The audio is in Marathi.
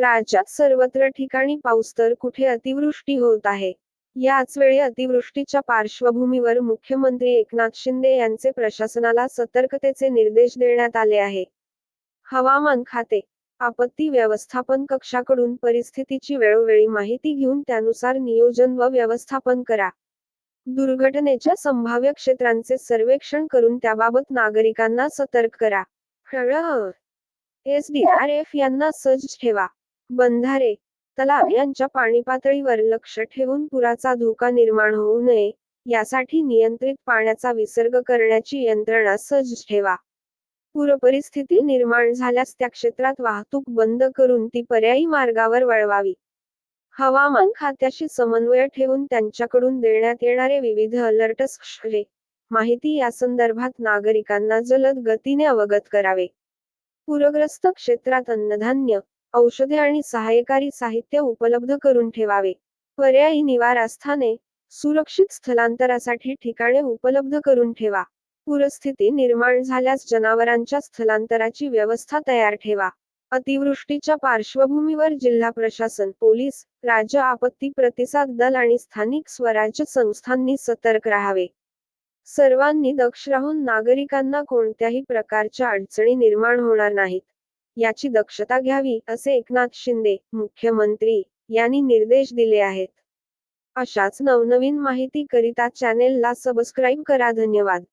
राज्यात सर्वत्र ठिकाणी पाऊस तर कुठे अतिवृष्टी होत आहे? याच वेळी अतिवृष्टीच्या पार्श्वभूमीवर मुख्यमंत्री एकनाथ शिंदे यांचे प्रशासनाला सतर्कतेचे निर्देश देण्यात आले आहे. हवामान खाते आपत्ती व्यवस्थापन कक्षाकडून परिस्थितीची वेळोवेळी माहिती घेऊन त्यानुसार नियोजन व व्यवस्थापन करा. दुर्घटनेच्या संभाव्य क्षेत्रांचे सर्वेक्षण करून त्याबाबत नागरिकांना सतर्क करा. एसडीआरएफ यांना सज्ज ठेवा. बंधारे तलाव यांच्या पाणी पातळीवर लक्ष ठेवून पुराचा धोका निर्माण होऊ नये यासाठी नियंत्रित पाण्याचा विसर्ग करण्याची यंत्रणा सज्ज ठेवा. पूरपरिस्थिती निर्माण झाल्यास त्या क्षेत्रात वाहतूक बंद करून ती पर्यायी मार्गावर वळवावी. हवामान खात्याशी समन्वय ठेवून त्यांच्याकडून देण्यात येणारे विविध अलर्ट्स माहिती या संदर्भात नागरिकांना जलद गतीने अवगत करावे. पूरग्रस्त क्षेत्रात अन्नधान्य औषधे आणि सहाय्यकारी साहित्य उपलब्ध करून ठेवावे. पर्यायी निवारास्थाने सुरक्षित स्थलांतरासाठी ठिकाणे उपलब्ध करून ठेवा. पूरस्थिती निर्माण झाल्यास जनावरांच्या स्थलांतराची व्यवस्था तयार ठेवा. अतिवृष्टीच्या पार्श्वभूमीवर जिल्हा प्रशासन पोलीस राज्य आपत्ती प्रतिसाद दल आणि स्थानिक स्वराज्य संस्थांनी सतर्क राहावे. सर्वांनी दक्ष राहून नागरिकांना कोणत्याही प्रकारच्या अडचणी निर्माण होणार नाहीत. याची दक्षता घ्यावी असे एकनाथ शिंदे मुख्यमंत्री यांनी निर्देश दिले आहेत. अशाच नवनवीन माहिती करिता चॅनेलला सबस्क्राईब करा. धन्यवाद.